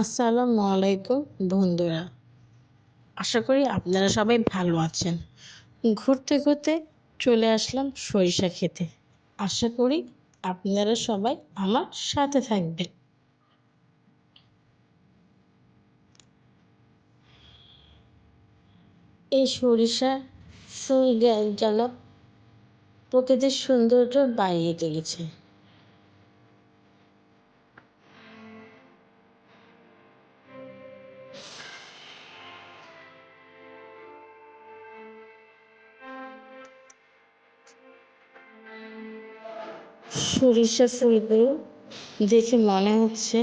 আসসালামু আলাইকুম বন্ধুরা। আশা করি আপনারা সবাই ভালো আছেন। ঘুরতে ঘুরতে চলে আসলাম সরিষা খেতে। আশা করি আপনারা সবাই আমার সাথে থাকবেন। এই সরিষা যেন প্রকৃতির সৌন্দর্য বাড়িয়ে তুলেছে। সরিষা ফুলগুলো দেখে মনে হচ্ছে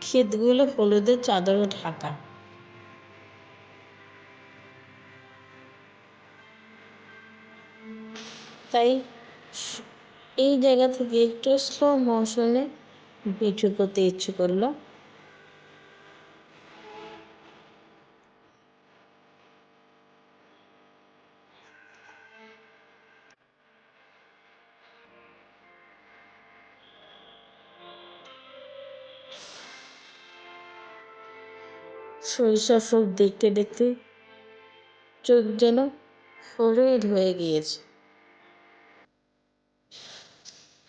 ক্ষেতগুলো হলুদের চাদরে ঢাকা। তাই এই জায়গা থেকে একটু স্লো মোশনে ভিডিও করতে ইচ্ছে করল। সরিষা সব দেখতে দেখতে চোখ যেন হলুদ হয়ে গিয়েছে।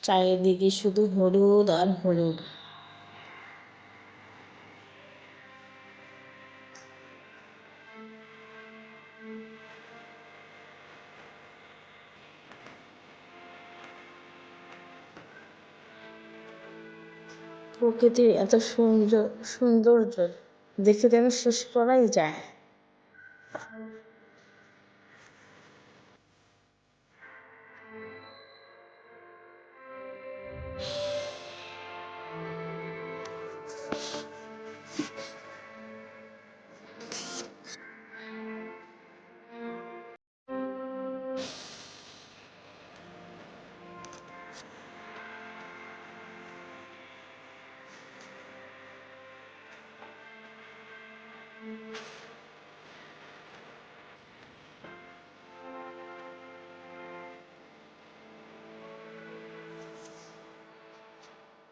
চারিদিকে শুধু হলুদ আর হলুদ। প্রকৃতির এত সুন্দর সৌন্দর্য দেখে যেন শেষ করাই যায়।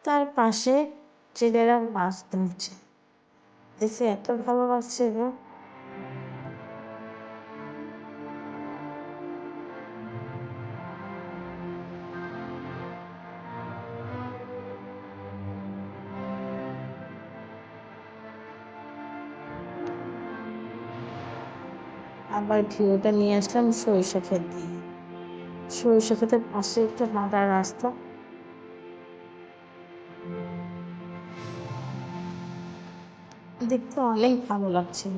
তার পাশে ছেলেরা মাছ ধরছে। দেখে এত ভালো লাগছে আবার নিয়ে আসলাম সরিষা ক্ষেত দিয়ে। সরিষা ক্ষেতের পাশে একটা হাঁটার রাস্তা। দেখতে অনেক ভালো লাগছিল।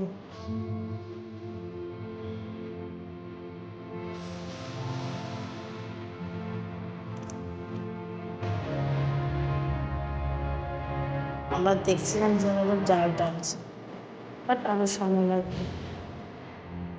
আমরা দেখছিলাম যে জাল টানছে বাট আরও সময় লাগবে।